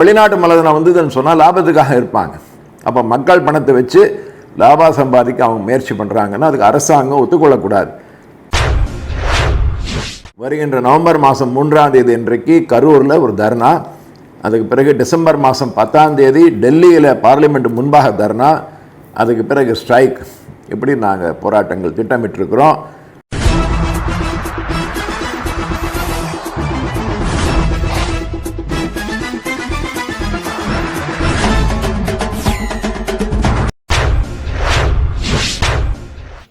வெளிநாட்டு மூலதனம் வந்ததுன்னு சொன்னால் லாபத்துக்காக இருப்பாங்க. அப்போ மக்கள் பணத்தை வச்சு லாபம் சம்பாதிக்க அவங்க முயற்சி பண்ணுறாங்கன்னா அதுக்கு அரசாங்கம் ஒத்துக்கொள்ளக்கூடாது. வருகின்ற நவம்பர் மாதம் மூன்றாம் தேதி இன்றைக்கு கரூரில் ஒரு தர்ணா. அதுக்கு பிறகு டிசம்பர் மாதம் பத்தாம் தேதி டெல்லியில் பார்லிமெண்ட் முன்பாக தர்ணா. அதுக்கு பிறகு ஸ்ட்ரைக். இப்படி நாங்கள் போராட்டங்கள் திட்டமிட்டிருக்கிறோம்.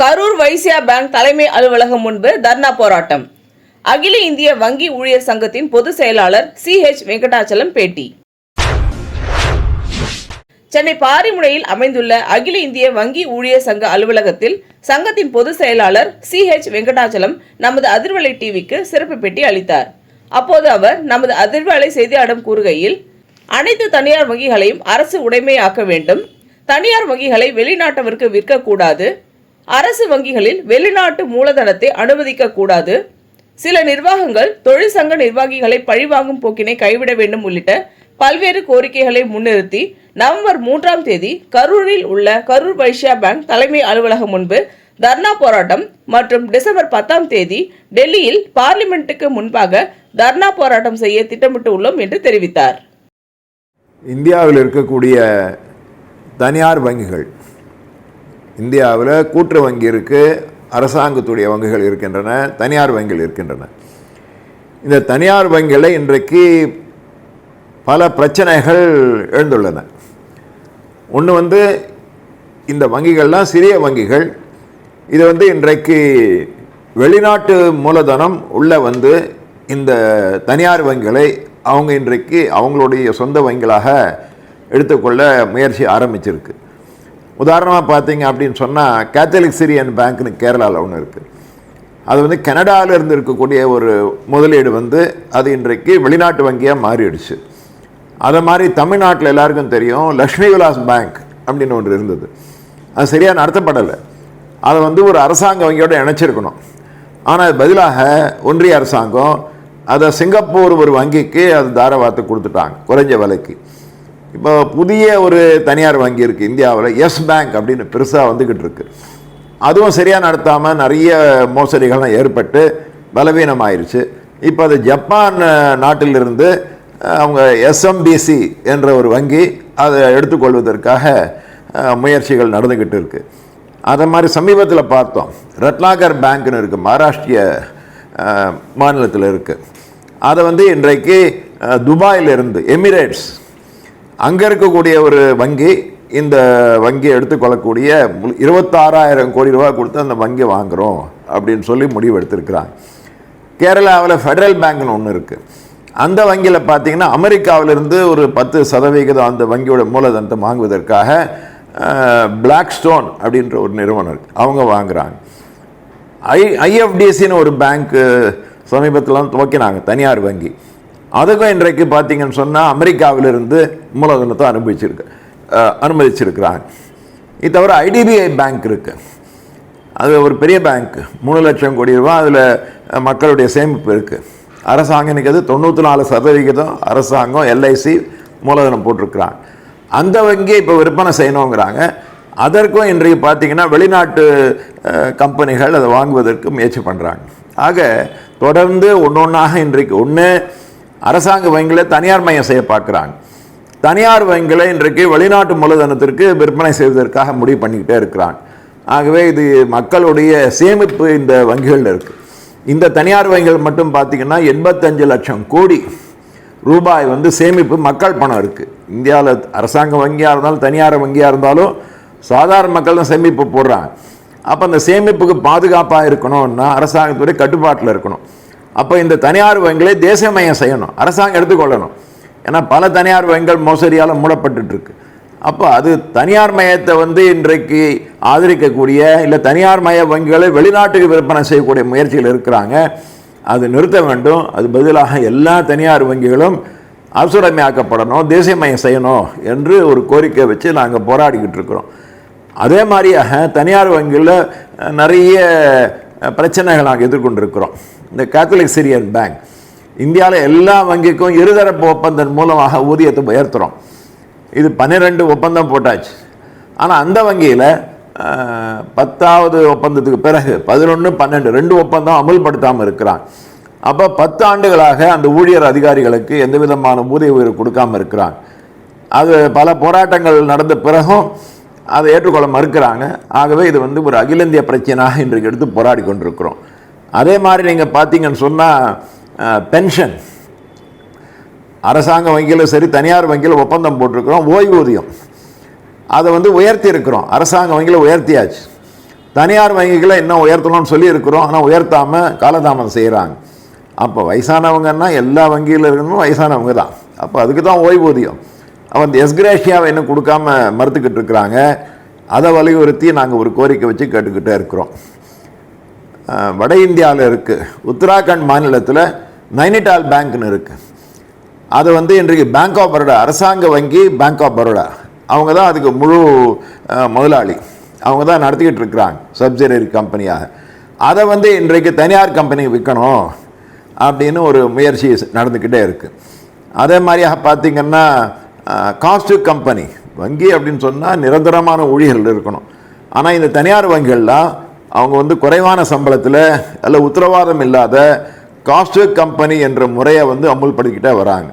கரூர் வைசியா பேங்க் தலைமை அலுவலகம் முன்பு தர்ணா போராட்டம். அகில இந்திய வங்கி ஊழியர் சங்கத்தின் பொதுச் செயலாளர் சி ஹெச் வெங்கடாச்சலம் பேட்டி. சென்னை பாரிமுனையில் அமைந்துள்ள அகில இந்திய வங்கி ஊழியர் சங்க அலுவலகத்தில் சங்கத்தின் பொதுச் செயலாளர் சி ஹெச் வெங்கடாச்சலம் நமது அதிர்வலை டிவிக்கு சிறப்பு பேட்டி அளித்தார். அப்போது அவர் நமது அதிர்வலை செய்தியாளரிடம் கூறுகையில் அனைத்து தனியார் வங்கிகளையும் அரசு உடைமையாக்க வேண்டும். தனியார் வங்கிகளை வெளிநாட்டவருக்கு விற்கக்கூடாது. அரசு வங்கிகளில் வெளிநாட்டு மூலதனத்தை அனுமதிக்க கூடாது. சில நிர்வாகங்கள் தொழிற்சங்க நிர்வாகிகளை பழிவாங்கும் போக்கினை கைவிட வேண்டும் உள்ளிட்ட பல்வேறு கோரிக்கைகளை முன்னிறுத்தி நவம்பர் மூன்றாம் தேதி கரூரில் உள்ள கரூர் வைஷ்யா பேங்க் தலைமை அலுவலகம் முன்பு தர்ணா போராட்டம் மற்றும் டிசம்பர் பத்தாம் தேதி டெல்லியில் பார்லிமெண்ட்டுக்கு முன்பாக தர்ணா போராட்டம் செய்ய திட்டமிட்டு உள்ளோம் என்று தெரிவித்தார். இந்தியாவில் இருக்கக்கூடிய தனியார் வங்கிகள் இந்தியாவில் கூட்டு வங்கி இருக்குது அரசாங்கத்துடைய வங்கிகள் இருக்கின்றன தனியார் வங்கிகள் இருக்கின்றன. இந்த தனியார் வங்கிகளில் இன்றைக்கு பல பிரச்சனைகள் எழுந்துள்ளன. ஒன்று வந்து இந்த வங்கிகள்லாம் சிறிய வங்கிகள். இது வந்து இன்றைக்கு வெளிநாட்டு மூலதனம் உள்ளே வந்து இந்த தனியார் வங்கிகளை அவங்க இன்றைக்கு அவங்களுடைய சொந்த வங்கிகளாக எடுத்துக்கொள்ள முயற்சி ஆரம்பிச்சிருக்கு. உதாரணமாக பார்த்தீங்க அப்படின்னு சொன்னால் கேத்தலிக் சிரியன் பேங்க்னு கேரளாவில் ஒன்று இருக்குது அது வந்து கனடாவில் இருந்து இருக்கக்கூடிய ஒரு முதலீடு வந்து அது இன்றைக்கு வெளிநாட்டு வங்கியாக மாறிடுச்சு. அதை மாதிரி தமிழ்நாட்டில் எல்லாருக்கும் தெரியும் லக்ஷ்மி விலாஸ் பேங்க் அப்படின்னு ஒன்று இருந்தது. அது சரியாக நடத்தப்படலை. அதை வந்து ஒரு அரசாங்க வங்கியோட இணைச்சிருக்கணும். ஆனால் அது பதிலாக ஒன்றிய அரசாங்கம் அதை சிங்கப்பூர் ஒரு வங்கிக்கு அது தாரவாத்து கொடுத்துட்டாங்க குறைஞ்ச விலைக்கு. இப்போ புதிய ஒரு தனியார் வங்கி இருக்குது இந்தியாவில் எஸ் பேங்க் அப்படின்னு பெருசாக வந்துக்கிட்டு இருக்கு. அதுவும் சரியாக நடத்தாமல் நிறைய மோசடிகள்லாம் ஏற்பட்டு பலவீனமாயிருச்சு. இப்போ அது ஜப்பான் நாட்டிலிருந்து அவங்க எஸ்எம்பிசி என்ற ஒரு வங்கி அதை எடுத்துக்கொள்வதற்காக முயற்சிகள் நடந்துக்கிட்டு இருக்கு. அதை மாதிரி சமீபத்தில் பார்த்தோம். ரத்னாகர் பேங்க்னு இருக்குது மகாராஷ்டிரிய மாநிலத்தில் இருக்குது அதை வந்து இன்றைக்கு துபாயிலிருந்து எமிரேட்ஸ் அங்கே இருக்கக்கூடிய ஒரு வங்கி இந்த வங்கியை எடுத்துக்கொள்ளக்கூடிய மு- இருபத்தாறாயிரம் கோடி ரூபா கொடுத்து அந்த வங்கியை வாங்குகிறோம் அப்படின்னு சொல்லி முடிவு எடுத்திருக்கிறாங்க. கேரளாவில் ஃபெடரல் பேங்க்னு ஒன்று இருக்குது அந்த வங்கியில் பார்த்தீங்கன்னா அமெரிக்காவிலிருந்து ஒரு பத்து சதவிகிதம் அந்த வங்கியோட மூலதனத்தை வாங்குவதற்காக பிளாக் ஸ்டோன் அப்படின்ற ஒரு நிறுவனம் இருக்குது அவங்க வாங்குகிறாங்க ஐ ஐஎஃப்டிசின்னு ஒரு பேங்க்கு சமீபத்தில் துவக்கினாங்க தனியார் வங்கி. அதுக்கும் இன்றைக்கு பார்த்தீங்கன்னு சொன்னால் அமெரிக்காவிலிருந்து மூலதனத்தை அனுபவிச்சிருக்கு அனுமதிச்சிருக்கிறாங்க. இது தவிர ஐடிபிஐ பேங்க் இருக்குது அது ஒரு பெரிய பேங்க் மூணு லட்சம் கோடி ரூபா அதில் மக்களுடைய சேமிப்பு இருக்குது அரசாங்கம் நிற்கிறது தொண்ணூற்றி நாலு சதவிகிதம் அரசாங்கம் எல்ஐசி மூலதனம் போட்டிருக்கிறாங்க. அந்த வங்கியை இப்போ விற்பனை செய்யணுங்கிறாங்க. அதற்கும் இன்றைக்கு பார்த்தீங்கன்னா வெளிநாட்டு கம்பெனிகள் அதை வாங்குவதற்கு முயற்சி பண்ணுறாங்க ஆக தொடர்ந்து ஒன்று ஒன்றாக இன்றைக்கு ஒன்று அரசாங்க வங்கிகளை தனியார் மயம் செய்ய பார்க்குறாங்க. தனியார் வங்கிகளை இன்றைக்கு வெளிநாட்டு மூலதனத்திற்கு விற்பனை செய்வதற்காக முடிவு பண்ணிக்கிட்டே இருக்கிறாங்க. ஆகவே இது மக்களுடைய சேமிப்பு இந்த வங்கிகளில் இருக்குது இந்த தனியார் வங்கிகள் மட்டும் பார்த்தீங்கன்னா எண்பத்தஞ்சு லட்சம் கோடி ரூபாய் வந்து சேமிப்பு மக்கள் பணம் இருக்குது இந்தியாவில் அரசாங்க வங்கியாக இருந்தாலும் தனியார் வங்கியாக இருந்தாலும் சாதாரண மக்கள் தான் சேமிப்பு போடுறாங்க. அப்போ அந்த சேமிப்புக்கு பாதுகாப்பாக இருக்கணும்னா அரசாங்கத்துடைய கட்டுப்பாட்டில் இருக்கணும். அப்போ இந்த தனியார் வங்கிகளை தேசியமயம் செய்யணும். அரசாங்கம் எடுத்துக்கொள்ளணும். ஏன்னா பல தனியார் வங்கிகள் மோசடியால் மூடப்பட்டுருக்கு அப்போ அது தனியார் மயத்தை வந்து இன்றைக்கு ஆதரிக்கக்கூடிய இல்லை தனியார் மய வங்கிகளை வெளிநாட்டுக்கு விற்பனை செய்யக்கூடிய முயற்சிகள் இருக்கிறாங்க. அது நிறுத்த வேண்டும். அது பதிலாக எல்லா தனியார் வங்கிகளும் அரசுடைமையாக்கப்படணும் தேசியமயம் செய்யணும் என்று ஒரு கோரிக்கை வச்சு நாங்கள் போராடிக்கிட்டு இருக்கிறோம். அதே மாதிரியாக தனியார் வங்கியில் நிறைய பிரச்சனைகள் நாங்கள் எதிர்கொண்டிருக்கிறோம். இந்த கேத்தலிக் சிரியன் பேங்க் இந்தியாவில் எல்லா வங்கிக்கும் இருதரப்பு ஒப்பந்தம் மூலமாக ஊதியத்தை உயர்த்துகிறோம் இது பன்னிரெண்டு ஒப்பந்தம் போட்டாச்சு. ஆனால் அந்த வங்கியில் பத்தாவது ஒப்பந்தத்துக்கு பிறகு பதினொன்று பன்னெண்டு ரெண்டு ஒப்பந்தம் அமல்படுத்தாமல் இருக்கிறான் அப்போ பத்து ஆண்டுகளாக அந்த ஊழியர் அதிகாரிகளுக்கு எந்த விதமான ஊதிய உயர்வு கொடுக்காம இருக்கிறான் அது பல போராட்டங்கள் நடந்த பிறகும் அதை ஏற்றுக்கொள்ள மறுக்கிறாங்க. ஆகவே இது வந்து ஒரு அகில இந்திய பிரச்சனையாக இன்றைக்கு எடுத்து போராடி கொண்டிருக்கிறோம். அதே மாதிரி நீங்கள் பார்த்தீங்கன்னு சொன்னால் பென்ஷன். அரசாங்க வங்கியில் சரி தனியார் வங்கியில் ஒப்பந்தம் போட்டிருக்கிறோம் ஓய்வூதியம். அதை வந்து உயர்த்தி இருக்கிறோம். அரசாங்க வங்கியில் உயர்த்தியாச்சு. தனியார் வங்கிகளை இன்னும் உயர்த்தணும்னு சொல்லியிருக்கிறோம். ஆனால் உயர்த்தாமல் காலதாமதம் செய்கிறாங்க அப்போ வயசானவங்கன்னா எல்லா வங்கியில் இருக்கணும் வயசானவங்க தான். அப்போ அதுக்கு தான் ஓய்வூதியம். அவன் எஸ்கிரேஷியாவை இன்னும் கொடுக்காம மறுத்துக்கிட்டு இருக்கிறாங்க. அதை வலியுறுத்தி நாங்கள் ஒரு கோரிக்கை வச்சு கேட்டுக்கிட்டே இருக்கிறோம். வட இந்தியாவில் இருக்குது உத்தராகண்ட் மாநிலத்தில் நைனிடால் பேங்க்னு இருக்குது அது வந்து இன்றைக்கு பேங்க் ஆஃப் பரோடா அரசாங்க வங்கி பேங்க் ஆஃப் பரோடா. அவங்க தான் அதுக்கு முழு முதலாளி. அவங்க தான் நடத்திக்கிட்டு இருக்கிறாங்க சப்சிடரி கம்பெனியாக. அதை வந்து இன்றைக்கு தனியார் கம்பெனிக்கு விற்கணும் அப்படின்னு ஒரு முயற்சி நடந்துக்கிட்டே இருக்குது அதே மாதிரியாக பார்த்திங்கன்னா காஸ்ட் கம்பெனி. வங்கி அப்படின்னு சொன்னால் நிரந்தரமான ஊழியர்கள் இருக்கணும். ஆனால் இந்த தனியார் வங்கிகள்லாம் அவங்க வந்து குறைவான சம்பளத்தில் அல்ல உத்தரவாதம் இல்லாத காஸ்ட் கம்பெனி என்ற முறையை வந்து அமுல்படுத்திக்கிட்டே வராங்க.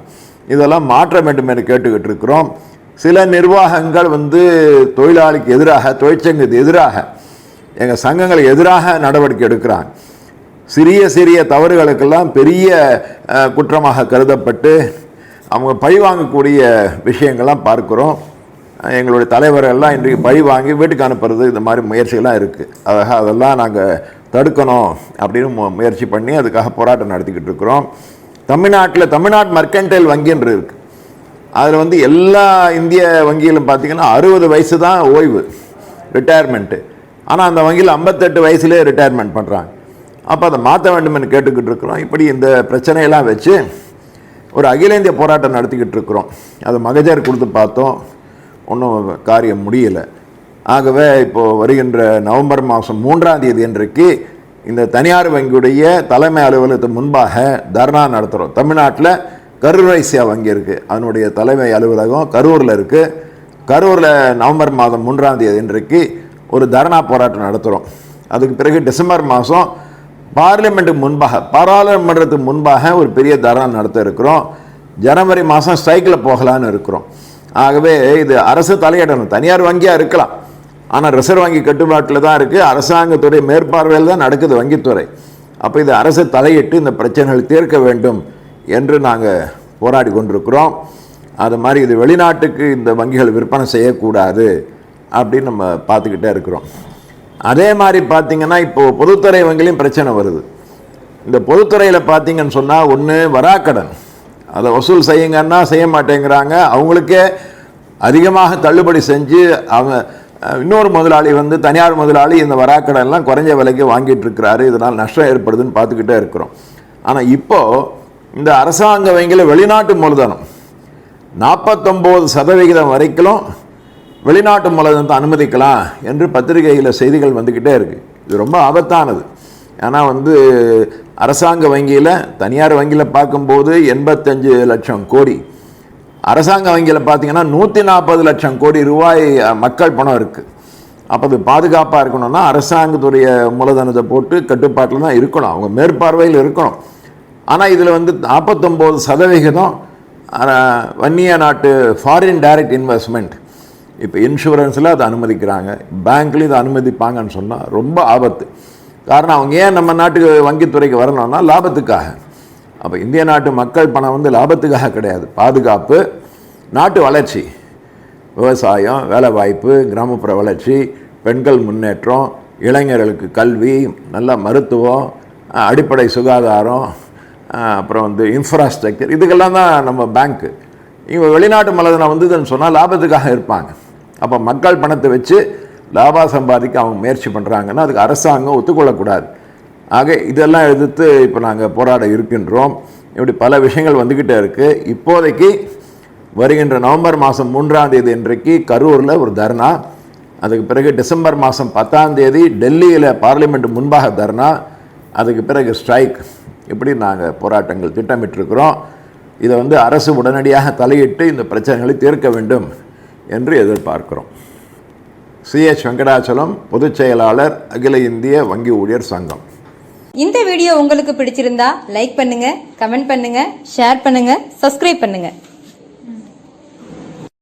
இதெல்லாம் மாற்ற வேண்டும் என்று கேட்டுக்கிட்டு இருக்கிறோம். சில நிர்வாகங்கள் வந்து தொழிலாளிக்கு எதிராக தொழிற்சங்கத்துக்கு எதிராக எங்கள் சங்கங்களுக்கு எதிராக நடவடிக்கை எடுக்கிறாங்க. சிறிய சிறிய தவறுகளுக்கெல்லாம் பெரிய குற்றமாக கருதப்பட்டு அவங்க பழி வாங்கக்கூடிய விஷயங்கள்லாம் பார்க்குறோம். எங்களுடைய தலைவரெல்லாம் இன்றைக்கு பழி வாங்கி வீட்டுக்கு அனுப்புறது இந்த மாதிரி முயற்சிகள்லாம் இருக்குது அதாக அதெல்லாம் நாங்கள் தடுக்கணும் அப்படின்னு மு- முயற்சி பண்ணி அதுக்காக போராட்டம் நடத்திக்கிட்டு இருக்கிறோம். தமிழ்நாட்டில் தமிழ்நாடு மர்க்கன்டைல் வங்கின்று இருக்குது அதில் வந்து எல்லா இந்திய வங்கியிலும் பார்த்தீங்கன்னா அறுபது வயசு தான் ஓய்வு ரிட்டையர்மெண்ட்டு ஆனால் அந்த வங்கியில் ஐம்பத்தெட்டு வயசுலேயே ரிட்டையர்மெண்ட் பண்ணுறாங்க அப்போ அதை மாற்ற வேண்டும்னு கேட்டுக்கிட்டு இருக்கிறோம். இப்படி இந்த பிரச்சனையெல்லாம் வச்சு ஒரு அகில இந்திய போராட்டம் நடத்திக்கிட்டு இருக்கிறோம். அதை மகஜர் கொடுத்து பார்த்தோம். ஒன்றும் காரியம் முடியலை. ஆகவே இப்போது வருகின்ற நவம்பர் மாதம் மூன்றாம் தேதி அன்றைக்கு இந்த தனியார் வங்கியுடைய தலைமை அலுவலகத்துக்கு முன்பாக தர்ணா நடத்துகிறோம் தமிழ்நாட்டில் கரூர் ஐசியா வங்கி இருக்குது அதனுடைய தலைமை அலுவலகம் கரூரில் இருக்குது கரூரில் நவம்பர் மாதம் மூன்றாம் தேதி இன்றைக்கு ஒரு தர்ணா போராட்டம் நடத்துகிறோம் அதுக்கு பிறகு டிசம்பர் மாதம் பார்லிமெண்ட்டுக்கு முன்பாக பாராளுமன்றத்துக்கு முன்பாக ஒரு பெரிய தர்ணா நடத்த இருக்கிறோம். ஜனவரி மாதம் ஸ்ட்ரைக்கில் போகலான்னு இருக்கிறோம். ஆகவே இது அரசு தலையிடணும். தனியார் வங்கியாக இருக்கலாம். ஆனால் ரிசர்வ் வங்கி கட்டுப்பாட்டில் தான் இருக்குது அரசாங்கத்துடைய மேற்பார்வையில் தான் நடக்குது வங்கித்துறை. அப்போ இது அரசு தலையிட்டு இந்த பிரச்சனைகள் தீர்க்க வேண்டும் என்று நாங்கள் போராடி கொண்டிருக்கிறோம். அது மாதிரி இது வெளிநாட்டுக்கு இந்த வங்கிகள் விற்பனை செய்யக்கூடாது அப்படின்னு நம்ம பார்த்துக்கிட்டே இருக்கிறோம். அதே மாதிரி பார்த்தீங்கன்னா இப்போது பொதுத்துறை வங்கிலையும் பிரச்சனை வருது. இந்த பொதுத்துறையில் பார்த்தீங்கன்னு சொன்னால் ஒன்று வராக்கடன். அதை வசூல் செய்யுங்கன்னா செய்ய மாட்டேங்கிறாங்க. அவங்களுக்கே அதிகமாக தள்ளுபடி செஞ்சு அவங்க இன்னொரு முதலாளி வந்து தனியார் முதலாளி இந்த வராக்கடன்லாம் குறைஞ்ச விலைக்கு வாங்கிட்டு இருக்கிறாரு. இதனால் நஷ்டம் ஏற்படுதுன்னு பார்த்துக்கிட்டே இருக்கிறோம். ஆனால் இப்போது இந்த அரசாங்க வங்கியில் வெளிநாட்டு மூலதனம் நாற்பத்தொம்போது சதவிகிதம் வரைக்கும் வெளிநாட்டு மூலதனத்தை அனுமதிக்கலாம் என்று பத்திரிகையில் செய்திகள் வந்துக்கிட்டே இருக்குது இது ரொம்ப ஆபத்தானது. ஏன்னா வந்து அரசாங்க வங்கியில் தனியார் வங்கியில் பார்க்கும்போது எண்பத்தஞ்சு லட்சம் கோடி. அரசாங்க வங்கியில் பார்த்தீங்கன்னா நூற்றி நாற்பது லட்சம் கோடி ரூபாய் மக்கள் பணம் இருக்குது அப்போ அது பாதுகாப்பாக இருக்கணும்னா அரசாங்கத்துடைய மூலதனத்தை போட்டு கட்டுப்பாட்டில் தான் இருக்கணும். அவங்க மேற்பார்வையில் இருக்கணும். ஆனால் இதில் வந்து நாற்பத்தொம்போது சதவிகிதம் வன்னிய நாட்டு ஃபாரின் டைரக்ட் இன்வெஸ்ட்மெண்ட் இப்போ இன்சூரன்ஸில் அதை அனுமதிக்கிறாங்க. பேங்க்லேயும் இதை அனுமதிப்பாங்கன்னு சொன்னால் ரொம்ப ஆபத்து. காரணம் அவங்க ஏன் நம்ம நாட்டுக்கு வங்கித்துறைக்கு வரணும்னா லாபத்துக்காக. அப்போ இந்திய நாட்டு மக்கள் பணம் வந்து லாபத்துக்காக கிடையாது. பாதுகாப்பு நாட்டு வளர்ச்சி விவசாயம் வேலைவாய்ப்பு கிராமப்புற வளர்ச்சி பெண்கள் முன்னேற்றம் இளைஞர்களுக்கு கல்வி நல்ல மருத்துவம் அடிப்படை சுகாதாரம் அப்புறம் வந்து இன்ஃப்ராஸ்ட்ரக்சர் இதுக்கெல்லாம் தான் நம்ம பேங்க்கு இவங்க வெளிநாட்டு மூலதனம் வந்ததுன்னு சொன்னால் லாபத்துக்காக இருப்பாங்க. அப்போ மக்கள் பணத்தை வச்சு லாபம் சம்பாதிக்க அவங்க முயற்சி பண்ணுறாங்கன்னா அதுக்கு அரசாங்கம் ஒத்துக்கொள்ளக்கூடாது. ஆக இதெல்லாம் எதிர்த்து இப்போ நாங்கள் போராட இருக்கின்றோம். இப்படி பல விஷயங்கள் வந்துக்கிட்டே இருக்குது இப்போதைக்கு வருகின்ற நவம்பர் மாதம் மூன்றாம் தேதி இன்றைக்கு கரூரில் ஒரு தர்ணா. அதுக்கு பிறகு டிசம்பர் மாதம் பத்தாம் தேதி டெல்லியில் பார்லிமெண்ட் முன்பாக தர்ணா. அதுக்கு பிறகு ஸ்ட்ரைக். இப்படி நாங்கள் போராட்டங்கள் திட்டமிட்டிருக்கிறோம். இதை வந்து அரசு உடனடியாக தலையிட்டு இந்த பிரச்சனைகளை தீர்க்க வேண்டும். என்று எதிர்பார்க்கிறோம். சிஎச் வெங்கடாச்சலம் பொதுச் செயலாளர் அகில இந்திய வங்கி ஊழியர் சங்கம். இந்த வீடியோ உங்களுக்கு பிடிச்சிருந்தா லைக் பண்ணுங்க கமெண்ட் பண்ணுங்க ஷேர் பண்ணுங்க சப்ஸ்கிரைப் பண்ணுங்க.